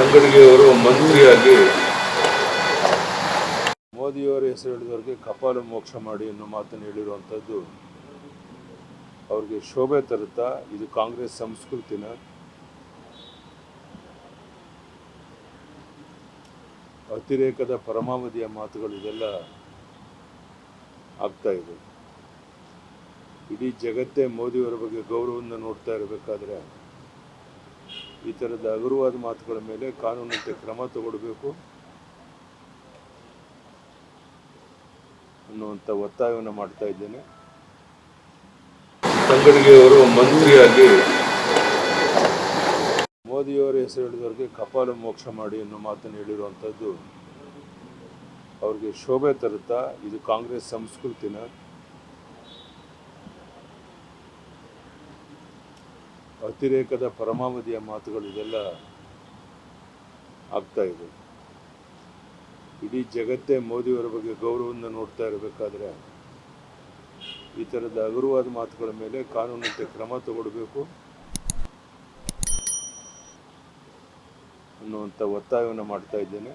ತಂಗಡಿಗೆಯವರು ಮಂತ್ರಿಯಾಗಿ ಮೋದಿಯವರ ಹೆಸರು ಹೇಳಿದವರಿಗೆ ಕಪಾಲ ಮೋಕ್ಷ ಮಾಡಿ ಅನ್ನೋ ಮಾತನ್ನು ಹೇಳಿರುವಂಥದ್ದು ಅವ್ರಿಗೆ ಶೋಭೆ ತರುತ್ತಾ ಇದು ಕಾಂಗ್ರೆಸ್ ಸಂಸ್ಕೃತಿನ ಅತಿರೇಕದ ಪರಮಾವಧಿಯ ಮಾತುಗಳು ಇದೆಲ್ಲ ಆಗ್ತಾ ಇದೆ. ಇಡೀ ಜಗತ್ತೇ ಮೋದಿಯವರ ಬಗ್ಗೆ ಗೌರವವನ್ನು ನೋಡ್ತಾ ಇರಬೇಕಾದ್ರೆ ಈ ಥರದ ಹಗುರವಾದ ಮಾತುಗಳ ಮೇಲೆ ಕಾನೂನಂತೆ ಕ್ರಮ ತಗೊಳ್ಬೇಕು ಅನ್ನುವಂಥ ಒತ್ತಾಯವನ್ನು ಮಾಡ್ತಾ ಇದ್ದೇನೆ. ತಂಗಡಿಗೆಯವರು ಮಂತ್ರಿಯಾಗಿ ಮೋದಿಯವರ ಹೆಸರು ಹೇಳಿದವರಿಗೆ ಕಪಾಲು ಮೋಕ್ಷ ಮಾಡಿ ಅನ್ನೋ ಮಾತನ್ನು ಹೇಳಿರುವಂಥದ್ದು ಅವ್ರಿಗೆ ಶೋಭೆ ತರುತ್ತಾ ಇದು ಕಾಂಗ್ರೆಸ್ ಸಂಸ್ಕೃತಿನ ಅತಿರೇಕದ ಪರಮಾವಧಿಯ ಮಾತುಗಳು ಇದೆಲ್ಲ ಆಗ್ತಾ ಇದೆ. ಇಡೀ ಜಗತ್ತೇ ಮೋದಿಯವರ ಬಗ್ಗೆ ಗೌರವವನ್ನು ನೋಡ್ತಾ ಇರಬೇಕಾದ್ರೆ ಈ ಥರದ ಹಗುರವಾದ ಮಾತುಗಳ ಮೇಲೆ ಕಾನೂನಂತೆ ಕ್ರಮ ತಗೊಳ್ಬೇಕು ಅನ್ನುವಂಥ ಒತ್ತಾಯವನ್ನು ಮಾಡ್ತಾ ಇದ್ದೇನೆ.